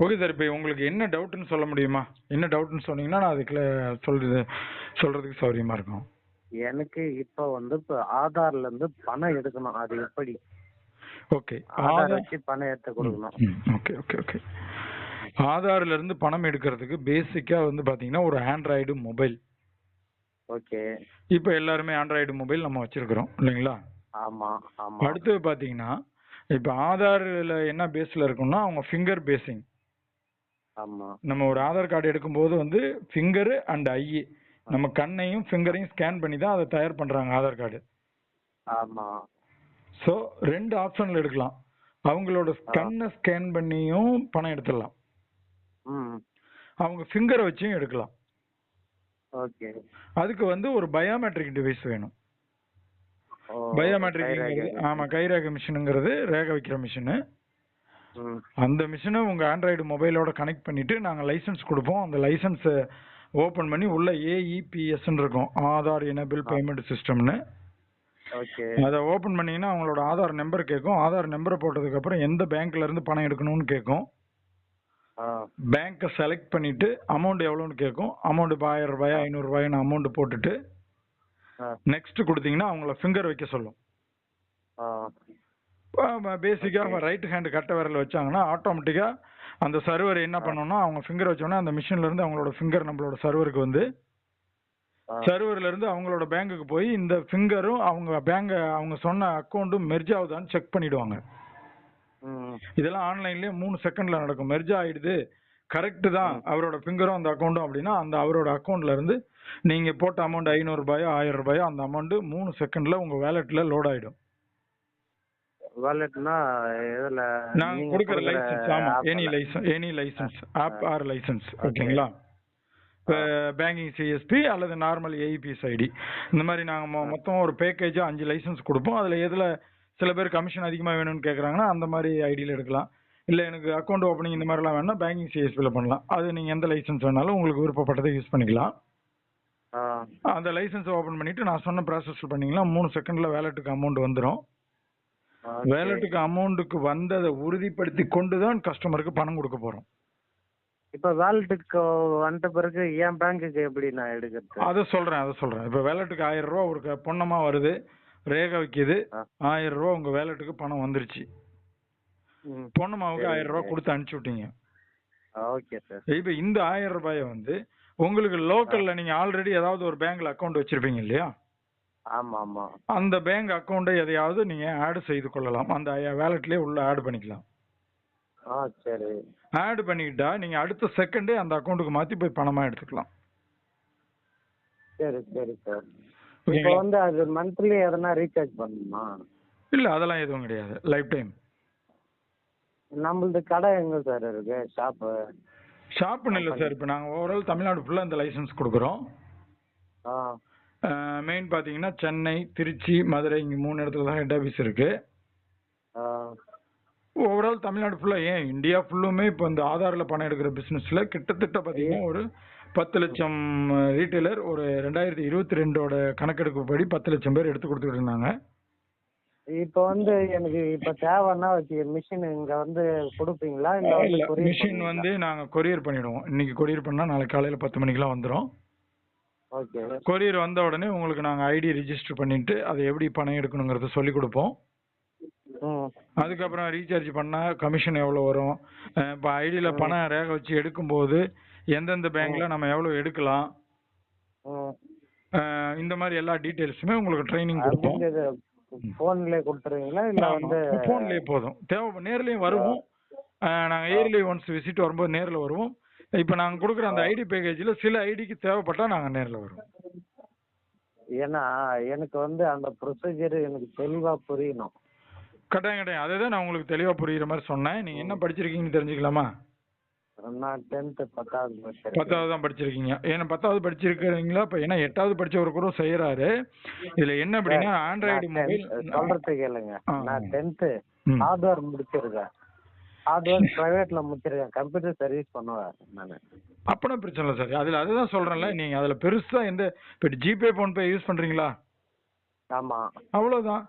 Okay sir இப்போ உங்களுக்கு என்ன டவுட்னு சொல்ல முடியுமா? என்ன டவுட்னு சொன்னீங்கன்னா நான் அதுக்குள்ள சொல்றது சொல்றதுக்கு சௌகரியமா இருக்கும். எனக்கு இப்போ வந்து இப்போ ஆதார்ல இருந்து பணம் எடுக்கணும். அது எப்படி? ஓகே. ஆதார் வச்சு பணம் எடுத்து கொடுக்கணும். Okay okay okay. ஆதார்ல இருந்து பணம் எடுக்கிறதுக்கு பேசிக்கா வந்து பாத்தீங்கன்னா ஒரு ஆண்ட்ராய்டு மொபைல் ஓகே. இப்போ எல்லாருமே ஆண்ட்ராய்டு மொபைல் நம்ம வச்சிருக்கிறோம் இல்லைங்களா? ஆமா ஆமா. அடுத்தது பாத்தீங்கன்னா இப்போ ஆதார்ல என்ன பேஸ்ல இருக்கும்னா அவங்க ஃபிங்கர் ஆமா நம்ம ஒரு ஆதார் கார்டு எடுக்கும்போது வந்து ஃபிங்கரு அண்ட் ஐ நம்ம கண்ணையும் ஃபிங்கரையும் ஸ்கேன் பண்ணி தான் அதை தயார் பண்றாங்க ஆதார் கார்டு. ஆமா. ஸோ ரெண்டு ஆப்ஷன்ல எடுக்கலாம். அவங்களோட கண்ணை ஸ்கேன் பண்ணியும் பணம் எடுத்துடலாம். அவங்க ஃபிங்கரை வச்சும் எடுக்கலாம். ஓகே. அதுக்கு வந்து ஒரு பயோமெட்ரிக் டிவைஸ் வேணும். கைரேகை. ஆமா கைரேகை மிஷினுங்கிறது ரேகை வைக்கிற மிஷினு அந்த மிஷினை உங்க ஆண்ட்ராய்டு மொபைலோட கனெக்ட் பண்ணிட்டு நாங்க லைசென்ஸ் கொடுப்போம். அந்த லைசென்ஸை ஓபன் பண்ணி உள்ள ஏஇபிஎஸ்ன்னு இருக்கும். ஆதார் எனபிள் பேமெண்ட் சிஸ்டம்னு ஓகே. அதை ஓபன் பண்ணீங்கன்னா அவங்களோட ஆதார் நம்பர் கேட்கும் ஆதார் நம்பரை போட்டதுக்கு அப்புறம் எந்த பேங்க்ல இருந்து பணம் எடுக்கணும்னு கேட்கும் பேங்க்கை செலக்ட் பண்ணிட்டு அமௌண்ட் எவ்வளோன்னு கேட்கும் அமௌண்ட் ஆயிரம் ரூபாய் ஐநூறு ரூபாய்னு அமௌண்ட் போட்டுட்டு நெக்ஸ்ட் கொடுத்தீங்கன்னா அவங்கள ஃபிங்கர் வைக்க சொல்லும். பேசிக்காக ரைட் ஹேண்ட் கட்ட விரல் வச்சாங்கன்னா ஆட்டோமேட்டிக்காக அந்த சர்வர் என்ன பண்ணணும்னா அவங்க ஃபிங்கர் வச்சோன்னா அந்த மிஷின்ல இருந்து அவங்களோட ஃபிங்கர் நம்மளோட சர்வருக்கு வந்து. சர்வர்ல இருந்து அவங்களோட பேங்க்குக்கு போய் இந்த ஃபிங்கரும் அவங்க பேங்க் அவங்க சொன்ன அக்கௌண்ட்டும் மெர்ஜ் ஆகுதான்னு செக் பண்ணிடுவாங்க. இதெல்லாம் ஆன்லைன்லயே மூணு செகண்ட்ல நடக்கும். மெர்ஜ் ஆயிடுது. கரெக்ட் தான் அவரோட ஃபிங்கரும் அந்த அக்கௌண்ட்டும் அப்படின்னா அந்த அவரோட அக்கௌண்ட்ல இருந்து நீங்க போட்ட அமௌண்ட் ஐநூறு ரூபாயோ ஆயிரம் ரூபாயோ அந்த அமௌண்ட் மூணு செகண்ட்ல உங்க வேலெட்ல லோட் ஆயிடும். வாலெட்னா நாங்க நீங்க கொடுக்குற லைசன்ஸ் ஆமா any. License any license app or license. ஓகேங்களா? பேங்கிங் சிஎஸ்பி அல்லது நார்மல் ஏஇபிஎஸ் ஐடி இந்த மாதிரி நாங்கள் மொத்தம் ஒரு பேக்கேஜாக அஞ்சு லைசன்ஸ் கொடுப்போம். அதில் எதில் சில பேர் கமிஷன் அதிகமாக வேணும்னு கேட்குறாங்கன்னா அந்த மாதிரி ஐடியில் எடுக்கலாம். இல்லை எனக்கு அக்கௌண்ட் ஓப்பனிங் இந்த மாதிரிலாம் வேணா பேங்கிங் சிஎஸ்பியில் பண்ணலாம். அது நீங்கள் எந்த லைசன்ஸ் வேணாலும் உங்களுக்கு விருப்பப்பட்டதை யூஸ் பண்ணிக்கலாம். அந்த லைசன்ஸ் ஓப்பன் பண்ணிட்டு நான் சொன்ன ப்ராசஸ் பண்ணீங்கன்னா மூணு செகண்டில் வேலெட்டுக்கு அமௌண்ட் வந்துடும். வேலெட்டுக்கு அமௌண்ட்டுக்கு வந்ததை உறுதிப்படுத்தி கொண்டு தான் கஸ்டமருக்கு பணம் கொடுக்க போகிறோம் இப்ப வேலெட்டுக்கு வந்த பிறகு என் பேங்க்குக்கு எப்படி நான் எடுக்கிறது? அதை சொல்றேன் அதை சொல்றேன். இப்போ வேலெட்டுக்கு ஆயிரம் ரூபா ஒரு க- வருது ரேகை வைக்குது. ஆயிரம் ரூபா உங்க வேலெட்டுக்கு பணம் வந்துருச்சு. ம். ஆயிரம் ரூபா. கொடுத்து அனுப்பிச்சு விட்டீங்க. Okay sir. இப்போ இந்த ஆயிரம் ரூபாயை வந்து உங்களுக்கு லோக்கல்ல நீங்க ஆல்ரெடி ஏதாவது ஒரு பேங்க்ல அக்கௌண்ட் வச்சிருப்பீங்க இல்லையா? அந்த பேங்க் அக்கௌண்ட்டை எதையாவது நீங்க ஆட் செய்து கொள்ளலாம். அந்த வேலெட்லயே உள்ள ஆட் பண்ணிக்கலாம். ஆ சரி. ஆட் பண்ணிக்கிட்டா நீங்க அடுத்த செகண்டே அந்த அக்கௌண்ட்டுக்கு மாத்தி போய் பணமா எடுத்துக்கலாம். சரி சரி சார் இப்போ வந்து அது மந்த்லி எதனா ரீசார்ஜ் பண்ணணுமா? இல்ல அதெல்லாம் எதுவும் கிடையாது. லைஃப் டைம் நம்மளது கடை எங்க சார் இருக்கு? ஷாப்பு ஷாப்புன்னு இல்லை சார் இப்போ நாங்கள் ஓவரால் தமிழ்நாடு ஃபுல்லாக இந்த லைசன்ஸ் கொடுக்குறோம். ஆ. மெயின் பார்த்தீங்கன்னா சென்னை திருச்சி மதுரை இங்கே மூணு இடத்துல தான் ஹெட் ஆஃபீஸ் இருக்கு. ஓவரால் தமிழ்நாடு ஃபுல்லாக ஏன்? இந்தியா ஃபுல்லுமே இப்போ இந்த ஆதாரில் பணம் எடுக்கிற பிஸ்னஸில் கிட்டத்தட்ட பார்த்தீங்கன்னா ஒரு பத்து லட்சம் ரீட்டைலர் ஒரு ரெண்டாயிரத்தி இருபத்தி ரெண்டோட கணக்கெடுப்புப்படி பத்து லட்சம் பேர் எடுத்து கொடுத்துட்டு இருந்தாங்க. இப்போ வந்து எனக்கு இப்போ தேவைன்னா மிஷின் இங்க வந்து கொடுப்பீங்களா? இல்ல மிஷின்? வந்து நாங்கள் கொரியர் பண்ணிடுவோம். இன்னைக்கு கொரியர் பண்ணால் நாளைக்கு காலையில் பத்து மணிக்கெலாம் வந்துடும் ஓகே கொரியர் வந்த உடனே உங்களுக்கு நாங்கள் ஐடி ரிஜிஸ்டர் பண்ணிட்டு அதை எப்படி பணம் எடுக்கணுங்கிறத சொல்லி கொடுப்போம். அதுக்கப்புறம் ரீசார்ஜ் பண்ணா கமிஷன் எவ்வளோ வரும்? இப்போ ஐடியில் பணம் ரேகை வச்சு எடுக்கும்போது எந்தெந்த பேங்க்ல நம்ம எவ்வளோ எடுக்கலாம்? இந்த மாதிரி எல்லா டீட்டெயில்ஸுமே உங்களுக்கு ட்ரைனிங் கொடுப்போம். ஃபோன்லேயே கொடுத்துருவீங்களா? இல்ல வந்து ஃபோன்லேயே போதும். தேவை நேர்லேயும் வருவோம். நாங்கள் இயர்லி ஒன்ஸ் விசிட் வரும்போது நேரில் வருவோம். இப்போ நாங்கள் கொடுக்குற அந்த ஐடி பேக்கேஜில் சில ஐடிக்கு தேவைப்பட்டால் நாங்கள் நேரில் வருவோம். ஏன்னா எனக்கு வந்து அந்த ப்ரொசீஜர் எனக்கு தெளிவா புரியணும். கட்டாயம் கட்டாயம். அதை தான் நான் உங்களுக்கு தெளிவாக புரியுற மாதிரி சொன்னேன். நீங்கள் என்ன படிச்சிருக்கீங்கன்னு தெரிஞ்சுக்கலாமா? நான் டென்த்து பத்தாவது. பத்தாவது தான் படிச்சிருக்கீங்க. ஏன்னா பத்தாவது படிச்சிருக்கிறீங்களா? இப்போ ஏன்னா எட்டாவது படிச்சவர் கூட செய்யறாரு இதுல என்ன அப்படின்னா ஆண்ட்ராய்டு மொபைல் 10th சொல்றது கேளுங்க. நான் டென்த்து. ஹார்ட்வேர் முடிச்சிருக்கேன். ஹார்ட்வேர் பிரைவேட்ல முடிச்சிருக்கேன். கம்ப்யூட்டர் சர்வீஸ் பண்ணுவேன் நான். அப்பனா பிரச்சனை இல்லை சார். அதுல அதுதான் சொல்றேன்ல நீங்க அதுல பெருசா எந்த இப்போ ஜிபே போன்பே யூஸ் பண்றீங்களா? ஆமா. அவ்வளவுதான்.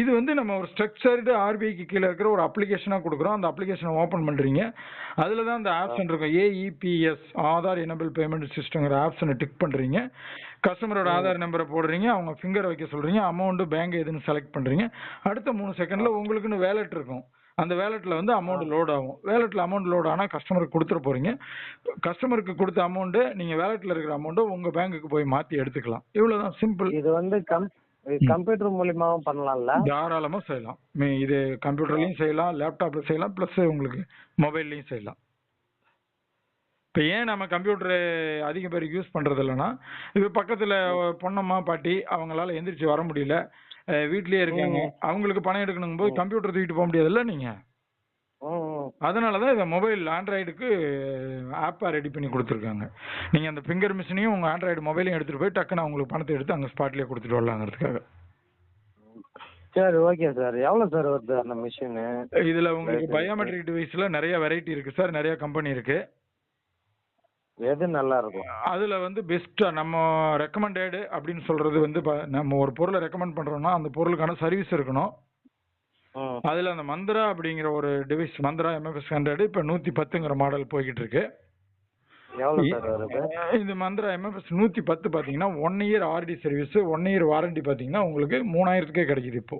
இது வந்து நம்ம ஒரு ஸ்ட்ரக்சர்டு ஆர்பிஐக்கு கீழே இருக்கிற ஒரு அப்ளிகேஷனாக கொடுக்குறோம். அந்த அப்ளிகேஷனை ஓப்பன் பண்ணுறீங்க அதில் தான் அந்த ஆப்ஷன் இருக்கும். ஏஇபிஎஸ் ஆதார் எனபிள் பேமெண்ட் சிஸ்டங்கிற ஆப்ஷனை டிக் பண்ணுறீங்க கஸ்டமரோட ஆதார் நம்பரை போடுறீங்க. அவங்க ஃபிங்கர் வைக்க சொல்கிறீங்க அமௌண்ட்டு பேங்க் எதுன்னு செலக்ட் பண்ணுறீங்க அடுத்த மூணு செகண்டில் உங்களுக்குன்னு வேலெட் இருக்கும். அந்த வேலெட்டில் வந்து அமௌண்ட் லோட் ஆகும். வேலெட்டில் அமௌண்ட் லோட் ஆனால் கஸ்டமருக்கு கொடுத்துட போகிறீங்க கஸ்டமருக்கு கொடுத்த அமௌண்ட்டு நீங்கள் வேலெட்டில் இருக்கிற அமௌண்ட்டை உங்கள் பேங்க்குக்கு போய் மாற்றி எடுத்துக்கலாம். இவ்வளோ தான் சிம்பிள் இது வந்து கம் கம்ப்யூட்டர் மூலியமாவும் பண்ணலாம்ல? தாராளமா செய்யலாம். மீ- இது கம்ப்யூட்டர்லயும் செய்யலாம் லேப்டாப்ல செய்யலாம் ப்ளஸ் உங்களுக்கு மொபைல்லையும் செய்யலாம். இப்போ ஏன் நம்ம கம்ப்யூட்டர் அதிக பேர் யூஸ் பண்றது இல்லைன்னா இப்போ பக்கத்துல பொண்ணம்மா பாட்டி அவங்களால எந்திரிச்சு வர முடியல. வீட்லயே இருக்காங்க. அவங்களுக்கு பணம் எடுக்கணும் போது கம்ப்யூட்டர் தூக்கிட்டு போக முடியாதுல்ல நீங்க? ம், ம். அதனால தான் இதை மொபைல் ஆண்ட்ராய்டுக்கு ஆப்பா ரெடி பண்ணி கொடுத்துருக்காங்க. நீங்க அந்த ஃபிங்கர் மிஷினையும் உங்க ஆண்ட்ராய்டு மொபைலையும் எடுத்துட்டு போய் டக்குன்னு அவங்களுக்கு பணத்தை எடுத்து அங்க ஸ்பாட்லயே கொடுத்துட்டு வரலாங்கிறதுக்காக. சரி ஓகே சார் எவ்வளோ சார் வருது அந்த மிஷினு இதுல உங்களுக்கு பயோமெட்ரிக் டிவைஸ்ல நிறைய வெரைட்டி இருக்கு சார் நிறைய கம்பெனி இருக்கு. எது நல்லா இருக்கும் அதுல வந்து பெஸ்டா நம்ம ரெக்கமெண்டடு அப்படின்னு சொல்றது வந்து நம்ம ஒரு பொருளை ரெக்கமெண்ட் பண்றோம்னா அந்த பொருளுக்கான சர்வீஸ் இருக்கணும். அதுல அந்த மந்த்ரா அப்படிங்கிற ஒரு டிவைஸ் மந்த்ரா எம்எஃப்எஸ் ஹண்ட்ரட் இப்ப நூத்தி பத்துங்கிற மாடல் போய்கிட்டு இருக்கு இந்த மந்த்ரா எம்எஃப்எஸ் நூத்தி பத்து பாத்தீங்கன்னா one year RD service one year warranty பாத்தீங்கன்னா உங்களுக்கு மூணாயிரத்துக்கே கிடைக்குது இப்போ.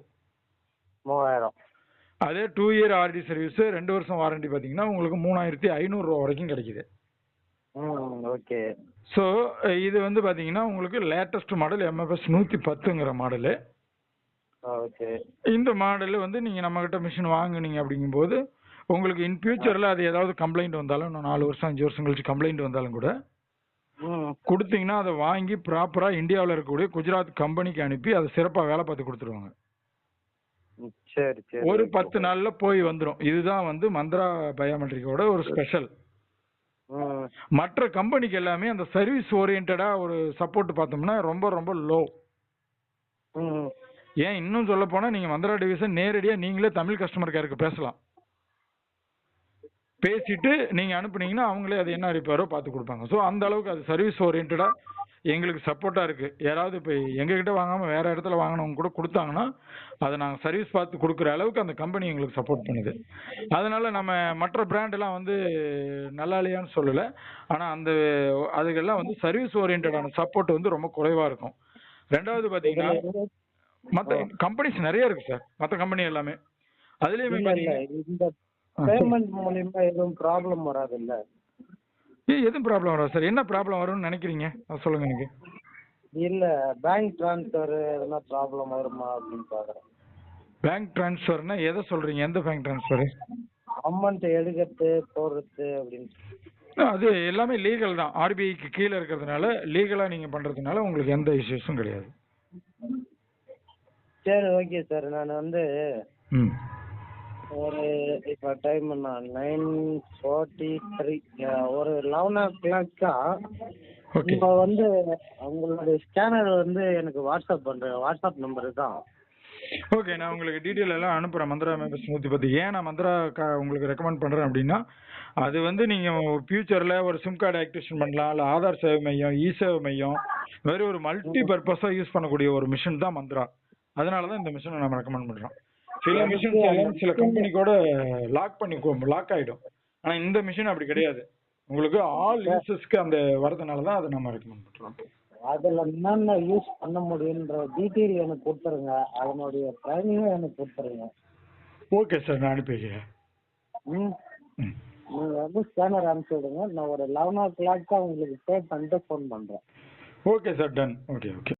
மூவாயிரம். அதே டூ இயர் ஆர்டி சர்வீஸ் ரெண்டு வருஷம் வாரண்டி பாத்தீங்கன்னா உங்களுக்கு மூணாயிரத்தி ஐநூறு ரூபா வரைக்கும் கிடைக்குது. ஓகே. ஸோ இது வந்து பாத்தீங்கன்னா உங்களுக்கு லேட்டஸ்ட் மாடல் எம்எஃப்எஸ் நூத்தி பத்துங்கிற மாடலு ஓகே. இந்த மாடல் வந்து நீங்க நம்ம கிட்ட மிஷின் வாங்குனீங்க அப்படிங்கும்போது உங்களுக்கு இன் ஃபியூச்சர்ல அது ஏதாவது கம்ப்ளைண்ட் வந்தாலும் இன்னும் நாலு வருஷம் அஞ்சு வருஷம் கழிச்சு கம்ப்ளைண்ட் வந்தாலும் கூட கொடுத்தீங்கன்னா அதை வாங்கி ப்ராப்பரா இந்தியாவில் இருக்கக்கூடிய குஜராத் கம்பெனிக்கு அனுப்பி அதை சிறப்பா வேலை பார்த்து கொடுத்துருவாங்க. சரி சரி. ஒரு. பத்து நாள்ல போய் வந்துடும் இதுதான் வந்து மந்த்ரா பயோமெட்ரிக்கோட ஒரு ஸ்பெஷல் மற்ற கம்பெனிக்கு எல்லாமே அந்த சர்வீஸ் ஓரியன்டா ஒரு சப்போர்ட் பார்த்தோம்னா ரொம்ப ரொம்ப லோ ஏன் இன்னும் சொல்ல போனா நீங்க மந்த்ரா டிவிஷன் நேரடியா நீங்களே தமிழ் கஸ்டமர் கேருக்கு பேசலாம். பேசிட்டு நீங்க அனுப்புனீங்கன்னா அவங்களே அது என்ன ரிப்பேரோ பார்த்து கொடுப்பாங்க. ஸோ அந்த அளவுக்கு அது சர்வீஸ் ஓரியன்டா எங்களுக்கு சப்போர்ட்டா இருக்கு. யாராவது இப்போ எங்ககிட்ட வாங்காம வேற இடத்துல வாங்கினவங்க கூட கொடுத்தாங்கன்னா அதை நாங்க சர்வீஸ் பார்த்து கொடுக்குற அளவுக்கு அந்த கம்பெனி எங்களுக்கு சப்போர்ட் பண்ணுது. அதனால நம்ம மற்ற பிராண்ட் எல்லாம் வந்து நல்லா இல்லையான்னு சொல்லல. ஆனா அந்த அதுக்கெல்லாம் வந்து சர்வீஸ் ஓரியன்டான சப்போர்ட் வந்து ரொம்ப குறைவா இருக்கும். ரெண்டாவது பாத்தீங்கன்னா மற்ற கம்பெனிஸ் நிறைய இருக்கு சார் மற்ற கம்பெனி எல்லாமே. அதுலயுமே இந்த பேமெண்ட் மூலியமா எதுவும் ப்ராப்ளம் வராது இல்ல எதுவும் ப்ராப்ளம் வரும் சார் என்ன ப்ராப்ளம் வரும்னு நினைக்கிறீங்க? அது சொல்லுங்க எனக்கு. இல்ல பேங்க் ட்ரான்ஸ்ஃபர் எதனா ப்ராப்ளம் வருமா அப்படின்னு பாக்குறேன். பேங்க் ட்ரான்ஸ்ஃபர்னா எதை சொல்றீங்க? எந்த பேங்க் ட்ரான்ஸ்ஃபர் அமௌண்ட் எடுக்கிறது போடுறது அப்படின்னு. அது எல்லாமே லீகல் தான். ஆர்பிஐக்கு கீழே இருக்கிறதுனால லீகலா நீங்க பண்றதுனால உங்களுக்கு எந்த இஷ்யூஸும் கிடையாது. சரி ஓகே சார் நான் வந்து ம். ஒரு இப்போ டைம் நான் நைன் ஃபார்ட்டி த்ரீ ஒரு லெவன் ஓ கிளாக்கா இப்போ வந்து உங்களுடைய ஸ்கேனர் வந்து எனக்கு வாட்ஸ்அப் பண்ணுறேன் வாட்ஸ்அப் நம்பரு தான். ஓகே நான் உங்களுக்கு டீட்டெயில் எல்லாம் அனுப்புறேன். மந்த்ரா மெம்பர்ஸ் நூற்றி பத்து. ஏன் நான் மந்த்ரா கா உங்களுக்கு ரெக்கமெண்ட் பண்றேன் அப்படின்னா அது வந்து நீங்க ஃபியூச்சர்ல ஒரு சிம் கார்டு ஆக்டிவேஷன் பண்ணலாம் இல்ல ஆதார் சேவை மையம் இ சேவை மையம் வேற ஒரு மல்டி பர்பஸா யூஸ் பண்ணக்கூடிய ஒரு மிஷின் தான் மந்த்ரா. அதனால தான் இந்த மிஷினை நம்ம ரெக்கமெண்ட் பண்றோம். சில எல்லாம் சில கம்பெனி கூட லாக் பண்ணி லாக் ஆயிடும். ஆனா இந்த மிஷின் அப்படி கிடையாது. உங்களுக்கு ஆல் யூசஸ்க்கு அந்த வரதுனால தான் அதை நம்ம ரெக்கமெண்ட் பண்றோம். அதில் என்னென்ன யூஸ் பண்ண முடியுன்ற டீட்டெயில் எனக்கு கொடுத்துருங்க. அதனுடைய ட்ரைனிங்கும் எனக்கு கொடுத்துருங்க. ஓகே சார் நான் அனுப்பி வைக்கிறேன். ம். நீங்கள் வந்து ஸ்கேனர் அனுப்பிச்சி விடுங்க. நான் ஒரு லெவன் ஓ கிளாக் உங்களுக்கு பே பண்ணிட்டு ஃபோன் பண்ணுறேன் okay sir done okay okay